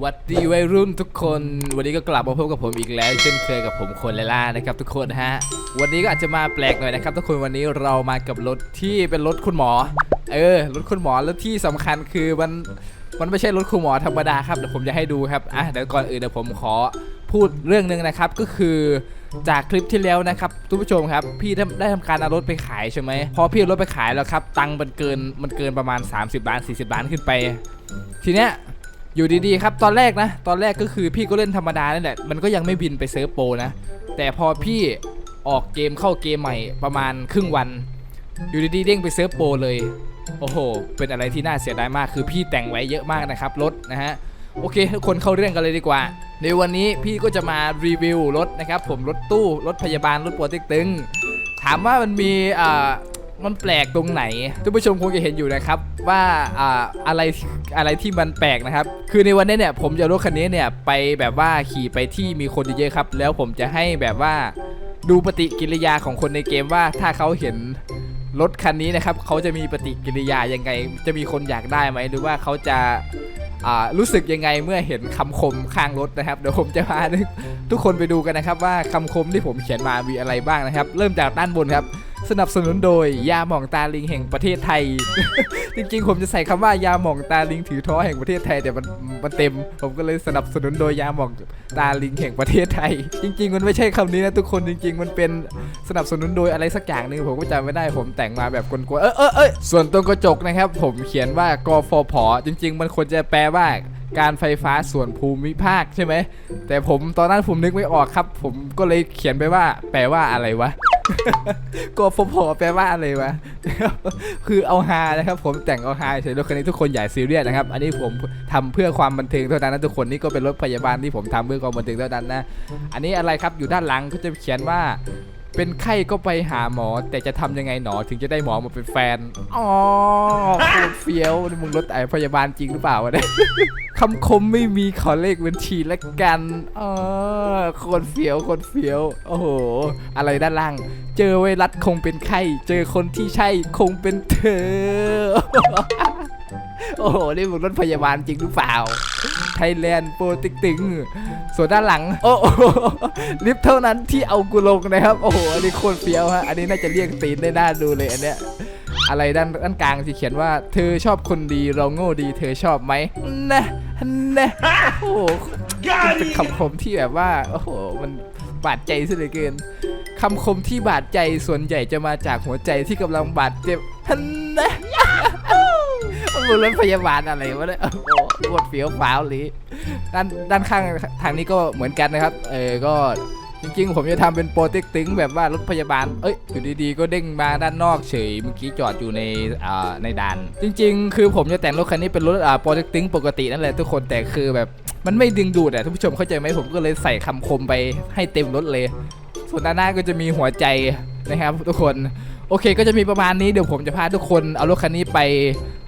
หวัดดีวัยรุ่นทุกคน วันนี้ก็กลับมาพบกับผมอีกแล้ว เช่นเคยกับผมคนเลล่านะครับทุกคนฮะ วันนี้ก็อาจจะมาแปลกหน่อยนะครับ ทุกคนวันนี้เรามากับรถที่เป็นรถคุณหมอ เออรถคุณหมอแล้วที่สำคัญคือมันมันไม่ใช่รถคุณหมอธรรมดาครับเดี๋ยวผมจะให้ดูครับอะเดี๋ยวก่อนอื่นเดี๋ยวผมขอพูดเรื่องหนึ่งนะครับก็คือจากคลิปที่แล้วนะครับทุกผู้ชมครับ พี่ได้ได้ทำการเอารถไปขายใช่ไหมพอพี่เอารถไปขายแล้วครับ ตังค์มันเกินมันเกินประมาณ 30ล้าน40ล้านขึ้นไป ทีเนี้ย อยู่ดีๆครับตอนแรกนะ ตอนแรกก็คือพี่ก็เล่นธรรมดานั่นแหละมันก็ยังไม่บินไปเซิร์ฟโปรนะ แต่พอพี่ออกเกมเข้าเกมใหม่ประมาณครึ่งวัน อยู่ดีๆเด้งไปเซิร์ฟโปรเลย โอ้โห เป็นอะไรที่น่าเสียดายมากคือพี่แต่งไว้เยอะมากนะครับรถนะฮะโอเคทุกคนเข้าเรื่องกันเลยดีกว่า ในวันนี้พี่ก็จะมารีวิวรถนะครับผมรถตู้รถพยาบาลรถปวดติ๊กตึงถามว่ามันมีอ่า มันแปลกตรงไหนท่านผู้ชมคงจะเห็นอยู่นะครับว่าอ่าอะไรอะไรที่มันแปลกนะครับ คือในวันนี้เนี่ยผมจะรถคันนี้เนี่ยไปแบบว่าขี่ไปที่มีคนเยอะๆครับ แล้วผมจะให้แบบว่าดูปฏิกิริยาของคนในเกมว่าถ้าเขาเห็นรถคันนี้นะครับเขาจะมีปฏิกิริยายังไง จะมีคนอยากได้ไหมหรือว่าเขาจะรู้สึกยังไงเมื่อเห็นคำคมข้างรถนะครับเดี๋ยวผมจะพาทุกคนไปดูกันนะครับ ว่าคำคมที่ผมเขียนมามีอะไรบ้างนะครับ เริ่มจากด้านบนครับ สนับสนุนโดยยาหม่องตาลิงแห่งประเทศไทย จริงๆ ผมจะใส่คำว่ายาหม่องตาลิงถือท้อแห่งประเทศไทยแต่มันมันเต็ม ผมก็เลยสนับสนุนโดยยาหม่องตาลิงแห่งประเทศไทย จริง ๆ มันไม่ใช่คำนี้นะทุกคนจริง ๆ มันเป็นสนับสนุนโดยอะไรสักอย่างหนึ่งผมก็จำไม่ได้ผมแต่งมาแบบกวนๆเออเออเอยส่วนตรงกระจกนะครับ ผมเขียนว่ากฟผจริง ๆ มันควรจะแปลว่า การไฟฟ้าส่วนภูมิภาคใช่ไหม แต่ผมตอนนั้นผมนึกไม่ออกครับ ผมก็เลยเขียนไปว่า แปลว่าอะไรวะกฟผแปลว่าอะไรวะ คือเอาฮานะครับ ผมแต่งเอาฮาเฉยรถคันนี้ทุกคนอย่าซีเรียสนะครับ อันนี้ผมทำเพื่อความบันเทิงเท่านั้นนะทุกคนนี่ก็เป็นรถพยาบาลที่ผมทำเพื่อความบันเทิงเท่านั้นนะ อันนี้อะไรครับอยู่ด้านหลังก็จะเขียนว่า เป็นไข้ก็ไปหาหมอ แต่จะทำยังไงหนอถึงจะได้หมอมาเป็นแฟน อ๋อโคตรเฟี้ยวนี่มึงรถไอพยาบาลจริงหรือเปล่าวะเนี่ยคำคมไม่มีขอเลขบัญชีละกันอ๋อโคนเฟี้ยวโคนเฟี้ยว โอ้โห อะไรด้านล่าง เจอไวรัสคงเป็นไข้ เจอคนที่ใช่คงเป็นเธอ โอ้โหนี่มึงรถพยาบาลจริงหรือเปล่า ไทยแลนด์โปรติกตึง ส่วนด้านหลัง โอ้โหลิฟต์เท่านั้นที่เอากูลงนะครับ โอ้โห อันนี้โคตรเฟี้ยวฮะ อันนี้น่าจะเรียกตีนได้น่าดูเลยอันเนี้ย อะไรด้านด้านกลางที่เขียนว่า เธอชอบคนดีเราโง่ดี เธอชอบไหมนะนะโอ้โหมันเป็นคำคมที่แบบว่า โอ้โห มันบาดใจซะเหลือเกินคำคมที่บาดใจส่วนใหญ่จะมาจากหัวใจที่กำลังบาดเจ็บฮันนะ มันรถพยาบาลอะไรวะเนี่ยโอ้โหปวดเฟี้ยวฟ้าวเลยด้านด้านข้างทางนี้ก็เหมือนกันนะครับ เออก็จริงๆ ผมจะทำเป็นโปรเทคตึงแบบว่ารถพยาบาล เอ้ย อยู่ดีๆ ก็เด้งมาด้านนอกเฉย เมื่อกี้จอดอยู่ในอ่าในด่าน จริง ๆ คือผมจะแต่งรถคันนี้เป็นรถอ่าโปรเทคตึงปกตินั่นแหละทุกคน แต่คือแบบมันไม่ดึงดูดอะท่านผู้ชมเข้าใจไหมผมก็เลยใส่คำคมไปให้เต็มรถเลย ส่วนด้านหน้าก็จะมีหัวใจนะครับทุกคน โอเคก็จะมีประมาณนี้เดี๋ยวผมจะพาทุกคนเอารถคันนี้ไป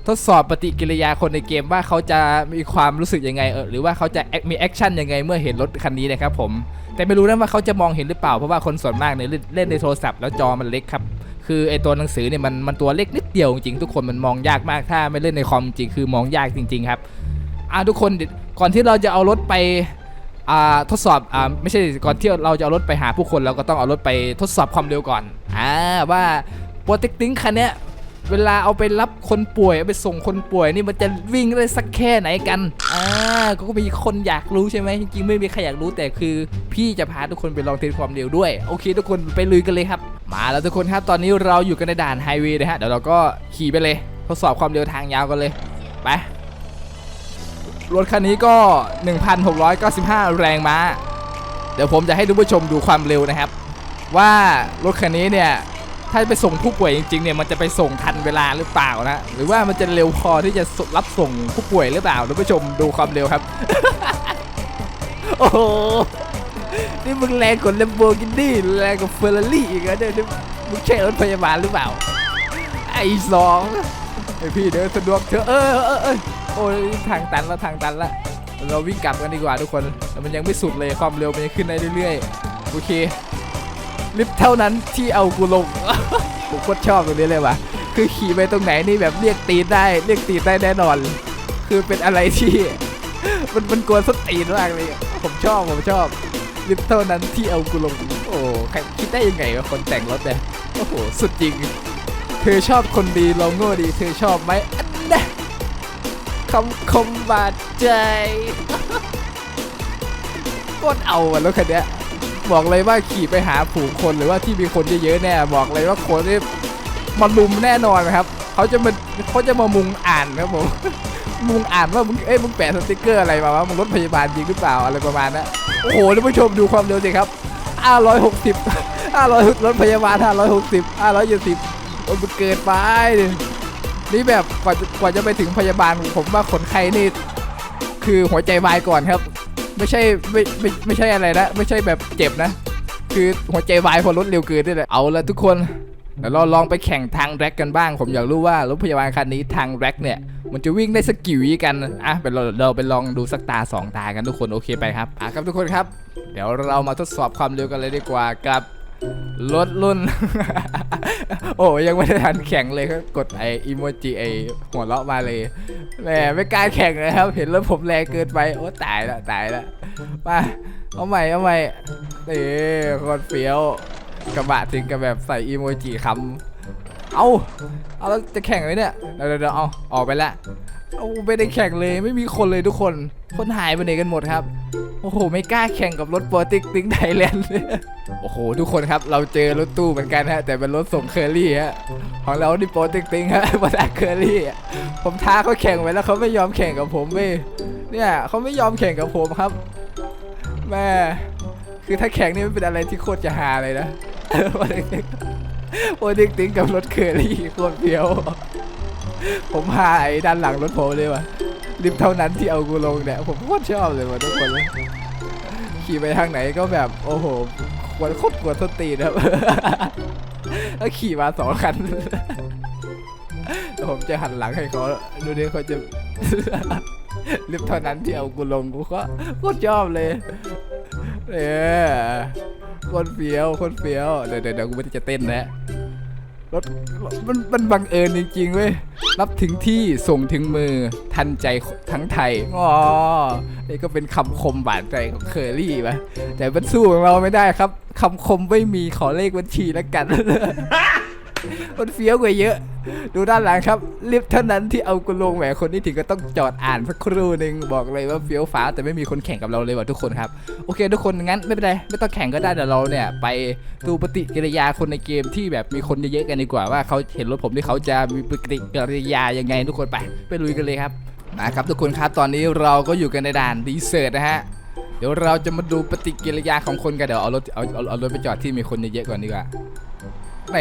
ทดสอบปฏิกิริยาคนในเกมว่าเขาจะมีความรู้สึกยังไงเออหรือว่าเขาจะมีแอคชั่นยังไงเมื่อเห็นรถคันนี้นะครับผมแต่ไม่รู้นะว่าเขาจะมองเห็นหรือเปล่าเพราะว่าคนส่วนมากเนี่ยเล่นในโทรศัพท์แล้วจอมันเล็กครับคือไอตัวหนังสือเนี่ยมันมันตัวเล็กนิดเดียวจริงทุกคนมันมองยากมากถ้าไม่เล่นในคอมจริงคือมองยากจริง ๆ ครับอ่าทุกคนก่อนที่เราจะเอารถไป ทดสอบอ่าไม่ใช่ก่อนที่เราจะเอารถไปหาผู้คนเราก็ต้องเอารถไปทดสอบความเร็วก่อนอ่าว่าโปรเทคติ้งคันนี้เวลาเอาไปรับคนป่วยเอาไปส่งคนป่วยนี่มันจะวิ่งได้สักแค่ไหนกันอ่าก็มีคนอยากรู้ใช่ไหมจริงๆไม่มีใครอยากรู้แต่คือ พี่จะพาทุกคนไปลองเทสความเร็วด้วยโอเค ทุกคนไปลุยกันเลยครับ มาแล้วทุกคนครับตอนนี้เราอยู่กันในด่านไฮเวย์นะฮะเดี๋ยวเราก็ขี่ไปเลย ทดสอบความเร็วทางยาวกันเลยไป รถคันนี้ก็ 1,695 แรงม้า เดี๋ยวผมจะให้ทุกผู้ชมดูความเร็วนะครับ ว่ารถคันนี้เนี่ยถ้าไปส่งผู้ป่วยจริงๆเนี่ยมันจะไปส่งทันเวลาหรือเปล่านะหรือว่ามันจะเร็วพอที่จะรับส่งผู้ป่วยหรือเปล่าท่านผู้ชมดูความเร็วครับ โอ้โหนี่มึงแรงกว่าเลมโบกินี่แรงกว่าเฟอร์รารี่อีกนะเนี่ยมึงใช่รถพยาบาลหรือเปล่า ไอ้สองไอพี่เดินสะดวกเถอะเออเออเออ โอ้ยทางตันละทางตันละเราวิ่งกลับกันดีกว่าทุกคนแต่มันยังไม่สุดเลยความเร็วมันยังขึ้นได้เรื่อยๆโอเคลิฟต์เท่านั้นที่เอากูลงผมโคตรชอบตรงนี้เลยว่ะคือขี่ไปตรงไหนนี่แบบเรียกตีนได้เรียกตีนได้แน่นอน คือเป็นอะไรที่ มันมันกวนสตีนมากเลยผมชอบผมชอบลิฟต์เท่านั้นที่เอากูลงโอ้ใครคิดได้ยังไงวะคนแต่งรถเนี่ยโอ้โหสุดจริง เธอชอบคนดีลองโง่ดี เธอชอบไหม คำคมบาดใจโคตรเอาอะรถคันเนี้ยบอกเลยว่าขี่ไปหาผูงคนหรือว่าที่มีคนเยอะๆแน่บอกเลยว่าคนที่มาลุมแน่นอนนะครับเขาจะมาเขาจะมามุงอ่านครับผมมุงอ่านว่ามึงเอ้ยมึงแปะสติกเกอร์อะไรมาวะมึงรถพยาบาลจริงหรือเปล่าอะไรประมาณนั้นโอ้โหท่านผู้ชมดูความเร็วสิครับ 560 500รถพยาบาล 560 570มันเกินไป นี่แบบกว่าจะกว่าจะไปถึงพยาบาลผมว่าคนไข้นี่ คือหัวใจวายก่อนครับ ไม่ใช่ไม่ไม่ไม่ใช่อะไรนะไม่ใช่แบบเจ็บนะ คือหัวใจวายเพอรถเร็วเกินนี่แหละเอาละทุกคนเดี๋ยวเราลองไปแข่งทางแร็กกันบ้าง ผมอยากรู้ว่ารถพยาบาลคันนี้ทางแร็กเนี่ย มันจะวิ่งได้สักกี่วิกัน อะเป็นเราเราไปลองดูสักตาสองตากันทุกคนโอเคไปครับ อะครับทุกคนครับ เดี๋ยวเรามาทดสอบความเร็วกันเลยดีกว่ากับ รถรุ่น โอ้ยังไม่ได้ทันแข่งเลยก็กดไออีโมจิไอหัวเราะมาเลยแหมไม่กล้าแข่งเลยครับ เห็นรถผมแรงเกินไป โอ้ตายละตายละมาเอาใหม่เอาใหม่นี่โคตรเฟี้ยวกระบะถึงกับแบบใส่อีโมจิคำเอาเอาแล้วจะแข่งไหมเนี่ย เดี๋ยวเดี๋ยวเอาออกไปละ เอาไม่ได้แข่งเลยไม่มีคนเลยทุกคน คนหายไปไหนกันหมดครับ โอ้โห ไม่กล้าแข่งกับรถโปรติกติ้งไทยแลนด์เลยโอ้โห ทุกคนครับ เราเจอรถตู้เหมือนกันฮะ แต่เป็นรถส่งเคอรี่ฮะ ของเรานี่โปรติกติ้งฮะมาจากเคอรี่ผมท้าเขาแข่งไว้แล้วเขาไม่ยอมแข่งกับผมเว้ยเนี่ยเขาไม่ยอมแข่งกับผมครับแม่คือถ้าแข่งนี่มันเป็นอะไรที่โคตรจะฮาเลยนะโปรติกติ้งกับรถเคอรี่โคตรเฟี้ยว ผมพาไอ้ด้านหลังรถผมเลยว่ะริมเท่านั้นที่เอากูลงเนี่ยผมโคตรชอบเลยว่ะทุกคนเลยขี่ไปทางไหนก็แบบโอ้โหกวนโคตรกวนต้นตีนครับแล้วขี่มาสองคันแล้วผมจะหันหลังให้เขาดูดิเขาจะริมเท่านั้นที่เอากูลงกูก็โคตรชอบเลยเออคนเฟี้ยวคนเฟี้ยวเดี๋ยวเดี๋ยวเดี๋ยวกูไม่ได้จะเต้นแล้ว รถมันมันบังเอิญจริงๆเว้ยรับถึงที่ส่งถึงมือทันใจทั้งไทยอ๋อนี่ก็เป็นคำคมบาดใจของเคอรี่ปะแต่มันสู้ของเราไม่ได้ครับคำคมไม่มีขอเลขบัญชีแล้วกัน มันเฟี้ยวกว่าเยอะ ดูด้านหลังครับลิฟต์เท่านั้นที่เอากุลงแหมคนนี้ถึงก็ต้องจอดอ่านสักครู่หนึ่งบอกเลยว่าเฟี้ยวฟ้าแต่ไม่มีคนแข่งกับเราเลยว่ะทุกคนครับโอเค ทุกคนงั้นไม่เป็นไรไม่ต้องแข่งก็ได้เดี๋ยวเราเนี่ย ไปดูปฏิกิริยาคนในเกมที่แบบมีคนเยอะๆกันดีกว่าว่าเขาเห็นรถผมที่เขาจะมีปฏิกิริยายังไงทุกคนไปไปลุยกันเลยครับนะครับทุกคนครับตอนนี้เราก็อยู่กันในด่านดีเซอร์นะฮะเดี๋ยวเราจะมาดูปฏิกิริยาของคนกันเดี๋ยวเอารถเอาเอาเอารถไปจอดที่มีคนเยอะๆก่อนดีกว่า แหม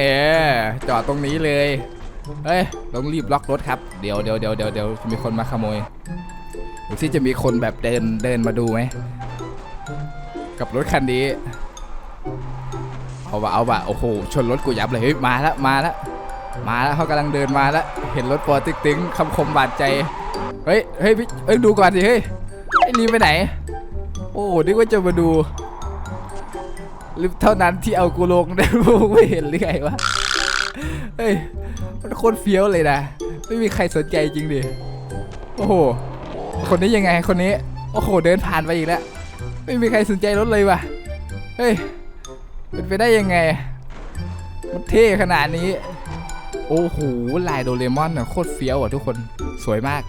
จอดตรงนี้เลย เฮ้ยต้องรีบล็อกรถครับ เดี๋ยวเดี๋ยวเดี๋ยวเดี๋ยวเดี๋ยวมีคนมาขโมยดูสิจะมีคนแบบเดินเดินมาดูไหม กับรถคันนี้ เอาวะเอาวะโอ้โห ชนรถกูยับเลย เฮ้ย มาแล้วมาแล้วมาแล้วเขากำลังเดินมาแล้ว เห็นรถปอติ๊กตึงคำคมบาดใจ เฮ้ย เฮ้ยพี่เอ้ยดูก่อนสิ เฮ้ยไอ้รีบไปไหน โอ้โหนึกว่าจะมาดู ลิฟต์เท่านั้นที่เอากูลงได้ไม่เห็นหรือไงวะ เฮ้ย มันโคตรเฟี้ยวเลยนะ ไม่มีใครสนใจจริงดิ โอ้โห คนนี้ยังไงคนนี้ โอ้โห เดินผ่านไปอีกแล้ว ไม่มีใครสนใจรถเลยว่ะ เฮ้ย เป็นไปได้ยังไง มันเท่ขนาดนี้ โอ้โห ลายโดเรมอนน่ะโคตรเฟี้ยวอะทุกคน สวยมาก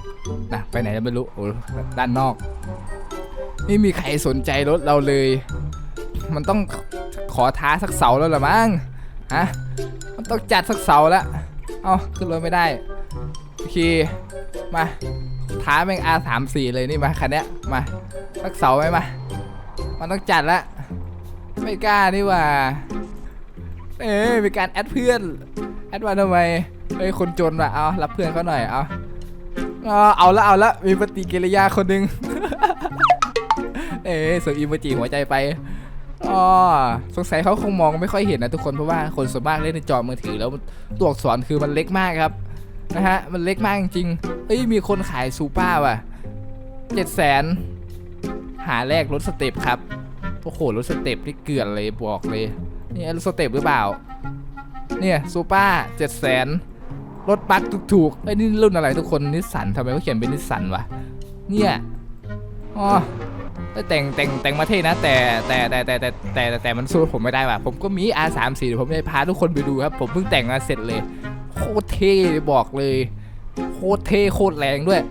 นะไปไหนไม่รู้ โอ้ด้านนอก ไม่มีใครสนใจรถเราเลย มันต้องขอท้าสักเสาแล้วล่ะมั้งฮะมันต้องจัดสักเสาแล้วเอ้าขึ้นรถไม่ได้โอเคมาท้าแม่ง R34 เลยนี่มาคันเนี้ยมาสักเสาไหมมามันต้องจัดละไม่กล้านี่ว่าเอ้ยมีการแอดเพื่อนแอดมาทำไมเฮ้ยคนจนว่ะเอารับเพื่อนเขาหน่อยเอาเอาเอาละเอาละมีปฏิกิริยาคนหนึ่งเอ้ยส่งอีโมจิหัวใจไป อ๋อสงสัยเขาคงมองไม่ค่อยเห็นนะทุกคนเพราะว่าคนส่วนมากเล่นในจอมือถือแล้วตัวอักษรคือมันเล็กมากครับนะฮะมันเล็กมากจริงเอ้ยมีคนขายซูเปอร์ว่ะเจ็ดแสนหาแรกรถสเต็ปครับโอ้โหรถสเต็ปนี่เกลือนเลยบอกเลยนี่รถสเต็ปหรือเปล่า เนี่ยซูเปอร์เจ็ดแสนรถบัสถูกๆไอ้ยนี่รุ่นอะไรทุกคนนิสสันทำไมเขาเขียนเป็นนิสสันวะเนี่ยอ๋อ แต่งแต่งแต่งมาเท่นะ แต่แต่แต่แต่แต่แต่แต่มันสู้ผมไม่ได้ว่ะผมก็มี R34 เดี๋ยวผมจะพาทุกคนไปดูครับ ผมเพิ่งแต่งมาเสร็จเลย โคตรเท่บอกเลย โคตรเท่โคตรแรงด้วย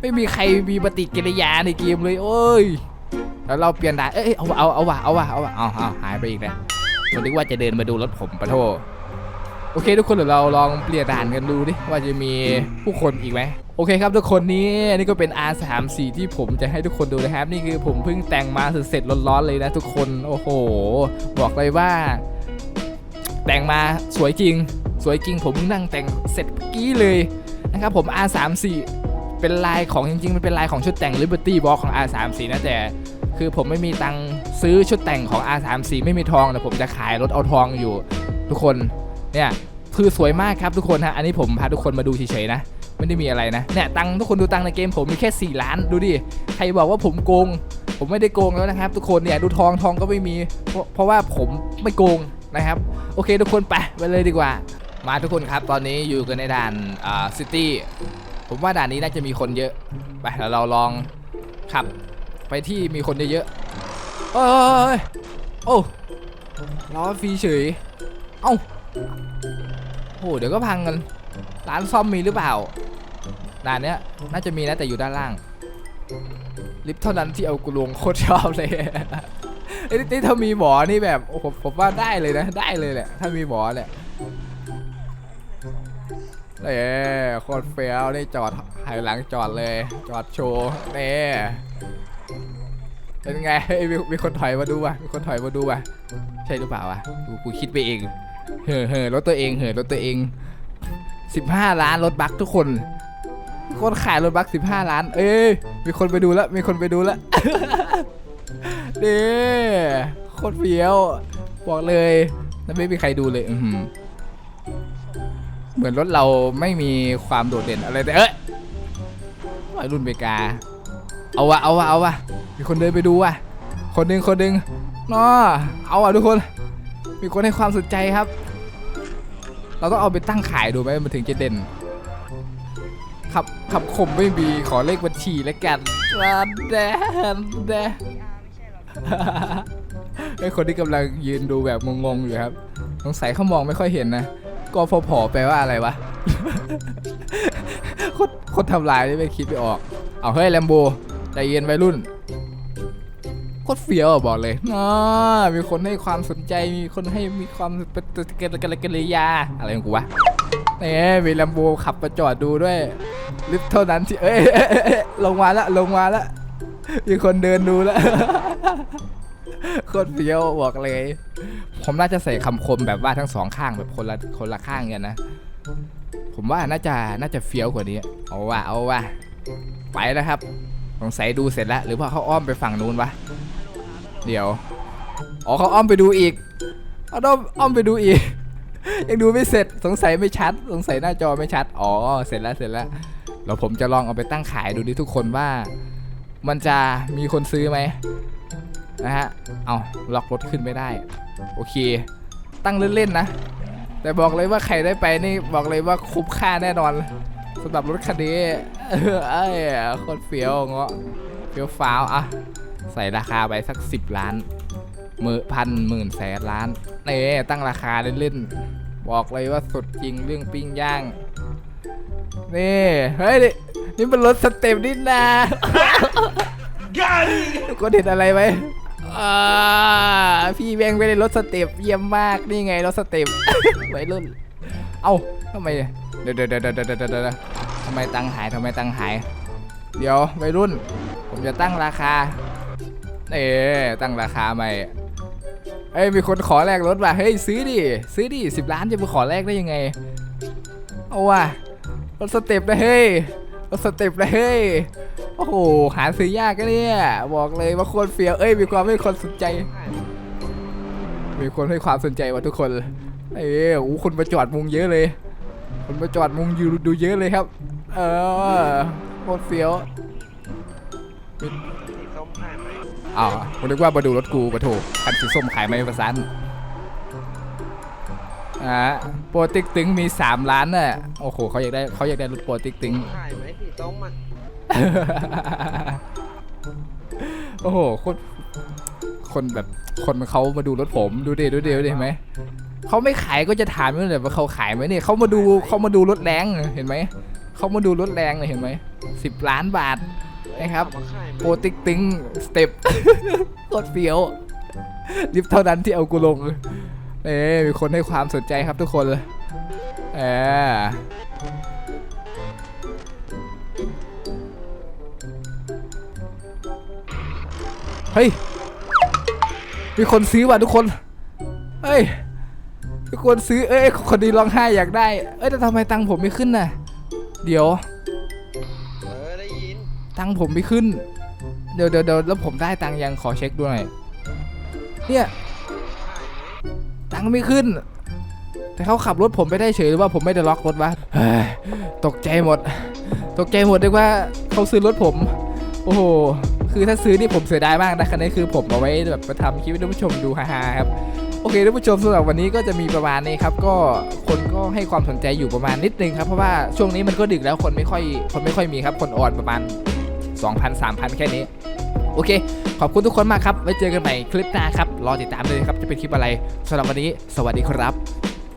ไม่มีใครมีปฏิกิริยาในเกมเลย โอ้ยแล้วเราเปลี่ยนได้เอ้ยเอาเอาเอาว่ะเอาว่ะเอาว่ะเอาเอาหายไปอีกแล้วผมนึกว่าจะเดินมาดูรถผมปะโทโอเค ทุกคนเดี๋ยวเราลองเปลี่ยนด่านกันดูดิว่าจะมีผู้คนอีกไหม โอเคครับทุกคนนี้นี่ก็เป็น R34 ที่ผมจะให้ทุกคนดูนะครับ นี่คือผมเพิ่งแต่งมาเสร็จร้อนๆเลยนะทุกคนโอ้โห บอกเลยว่า แต่งมาสวยจริง สวยจริง ผมเพิ่งนั่งแต่งเสร็จเมื่อกี้เลยนะครับผม R34 เป็นลายของจริงๆมันเป็นลายของชุดแต่ง Liberty Box ของ R34 นะแต่คือผมไม่มีตังค์ซื้อชุดแต่งของ R34 ไม่มีทองแต่ผมจะขายรถเอาทองอยู่ ทุกคนเนี่ยคือสวยมากครับทุกคนฮะอันนี้ผมพาทุกคนมาดูเฉยๆนะ ไม่ได้มีอะไรนะเนี่ยตังทุกคนดูตังในเกมผมมีแค่ 4 ล้านดูดิใครบอกว่าผมโกง ผมไม่ได้โกงแล้วนะครับ ทุกคนเนี่ยดูทองทองก็ไม่มีเพราะเพราะว่าผมไม่โกงนะครับ โอเคทุกคนไปไปเลยดีกว่า มาทุกคนครับตอนนี้อยู่กันในด่านอ่าซิตี้ผมว่าด่านนี้น่าจะมีคนเยอะไปแล้วเราลองขับไปที่มีคนเยอะๆเอ้ยโอ้ล้อฟรีเฉยเอ้าโหเดี๋ยวก็พังกันร้านซ่อมมีหรือเปล่า ด่านเนี้ยน่าจะมีนะแต่อยู่ด้านล่าง ลิฟต์เท่านั้นที่เอากูลงโคตรชอบเลยไอ้นี่ถ้ามีหมอนี่แบบโอ้ผมผมว่าได้เลยนะ ได้เลยแหละ ถ้ามีหมอเนี่ยเอ้โคตรเฟี้ยวนี่จอดหันหลังจอดเลย จอดโชว์นี่เป็นไงเฮ้มีมีคนถอยมาดูว่ะมีคนถอยมาดูว่ะใช่หรือเปล่าวะกูกูคิดไปเองเห่อเห่อรถตัวเองเห่อรถตัวเอง 15 ล้านรถบัคทุกคน คนขายรถบัค15ล้าน เอ้ยมีคนไปดูแล้วมีคนไปดูแล้วเด้โคตรเฟี้ยวบอกเลยแล้วไม่มีใครดูเลยอืเหมือนรถเราไม่มีความโดดเด่นอะไรแต่เอ้ยวัยรุ่นเมกา เอาวะเอาวะเอาวะมีคนเดินไปดูว่ะคนหนึ่งคนหนึ่งน้อเอาอะทุกคน มีคนให้ความสนใจครับ เราต้องเอาไปตั้งขายดูไหมมันถึงจะเด่น ขับขับคมไม่มีขอเลขบัญชีแล้วกันแดนแดนไอคนที่กำลังยืนดูแบบงงๆอยู่ครับสงสัยเขามองไม่ค่อยเห็นนะก็พอผอแปลว่าอะไรวะโคตรโคตรทำลายนี่ไม่คิดไม่ออก เอาเฮ้ยแลมโบใจเย็นวัยรุ่นโคตรเฟี้ยวอะบอกเลยน่ามีคนให้ความสนใจมีคนให้มีความปฏิกิริยากิริยาอะไรของกูวะเนี่ยมีลมโบขับมาจอดดูด้วยลิฟเท่านั้นที่เอ้ยเอ้ยเอ้ยเอ้ยลงมาละลงมาละมีคนเดินดูแล้วโคตรเฟี้ยวบอกเลย ผมน่าจะใส่คำคมแบบว่าทั้งสองข้างแบบคนละคนละข้างกันนะ ผมว่าน่าจะน่าจะเฟี้ยวกว่านี้ เอาว่ะเอาว่ะไปแล้วครับสงสัยดูเสร็จแล้ว หรือว่าเขาอ้อมไปฝั่งนู้นวะ เดี๋ยว อ๋อเขาอ้อมไปดูอีกเขาอ้อมอ้อมไปดูอีก ยังดูไม่เสร็จสงสัยไม่ชัด สงสัยหน้าจอไม่ชัด อ๋อ เสร็จแล้วเสร็จแล้วแล้วผมจะลองเอาไปตั้งขายดูดิทุกคนว่า มันจะมีคนซื้อไหมนะฮะ เอาล็อกรถขึ้นไม่ได้ โอเค ตั้งเล่นๆนะ แต่บอกเลยว่าใครได้ไปนี่บอกเลยว่าคุ้มค่าแน่นอนสำหรับรถคันนี้เอ้ยคตรเฟี้ยวเงาะเฟี้ยวฟ้าวอะใส่ราคาไปสักสิบล้าน มื่นพันหมื่นแสนล้านนี่ตั้งราคาเล่นๆ บอกเลยว่าสุดจริงเรื่องปิ้งย่าง นี่ เฮ้ย นี่นี่เป็นรถสเต็ปนี่นาทุกคนเห็นอะไรไหมอ่าพี่แบงไปในรถสเต็ปเยี่ยมมากนี่ไงรถสเต็ปวัยรุ่น เอ้าทำไมเดี๋ยวเดี๋ยวเดี๋ยวเดี๋ยวเดี๋ยวเดี๋ยวทำไมตังค์หายทำไมตังค์หาย เดี๋ยววัยรุ่น ผมจะตั้งราคา เอ๊ตั้งราคาใหม่ เอ้ยมีคนขอแลกรถว่ะเฮ้ยซื้อดิซื้อดิสิบล้านจะไปขอแลกได้ยังไงเอาว่ะรถสเต็ปนะเฮ้ยรถสเต็ปนะเฮ้ยโอ้โหหาซื้อยากกันเนี่ยบอกเลยว่าคนเฟียวเอ้ยมีความให้คนสนใจ มีคนให้ความสนใจว่ะทุกคนเอ้ยโอ้คนมาจอดมุงเยอะเลย คนมาจอดมุงอยู่ดูเยอะเลยครับ เออโคตรเฟี้ยว อ้าวผมนึกว่ามาดูรถกูปะโถคันสีส้มขายไหมประสันอ่าโปรติกตึงมี 3 ล้านน่ะโอ้โหเขาอยากได้เขาอยากได้รถโปรติกตึงขายไหมสีส้มอะโอ้โหคนคนแบบคนเขามาดูรถผมดูดิดูดิดูดิเห็นไหมเขาไม่ขายก็จะถามอยู่เลยว่าเขาขายไหมเนี่ยเขามาดูเขามาดูรถแรงเห็นไหมเขามาดูรถแรงเลยเห็นไหมสิบล้านบาท นะครับเอามาค่ายไหมโปรติ๊กติ้งสเต็ปโคตรเฟี้ยวลิฟต์เท่านั้นที่เอากูลงเอ้มีคนให้ความสนใจครับทุกคนเลยเออเฮ้ย มีคนซื้อว่ะทุกคน เฮ้ย ทุกคนซื้อ เอ้ย คนดีร้องไห้อยากได้ เอ้ย แต่ทำไมตังค์ผมไม่ขึ้นน่ะ เดี๋ยวเออได้ยิน ตังผมไม่ขึ้น เดี๋ยวเดี๋ยวเดี๋ยวแล้วผมได้ตังยังขอเช็คดูหน่อย เนี่ย ตังไม่ขึ้น แต่เขาขับรถผมไปได้เฉยหรือว่าผมไม่ได้ล็อกรถวะตกใจหมด ตกใจหมดเลยว่าเขาซื้อรถผม โอ้โห คือถ้าซื้อนี่ผมเสียดายมากนะคันนี้คือผมเอาไว้แบบมาทำคลิปให้ท่านผู้ชมดูฮาๆครับโอเคท่านผู้ชมสำหรับวันนี้ก็จะมีประมาณนี้ครับก็คนก็ให้ความสนใจอยู่ประมาณนิดนึงครับเพราะว่าช่วงนี้มันก็ดึกแล้วคนไม่ค่อยคนไม่ค่อยมีครับคนอ่อนประมาณ 2,000 3,000 แค่นี้ โอเค ขอบคุณทุกคนมากครับ ไว้เจอกันใหม่คลิปหน้าครับ รอติดตามเลยครับ จะเป็นคลิปอะไรสำหรับวันนี้ สวัสดีครับ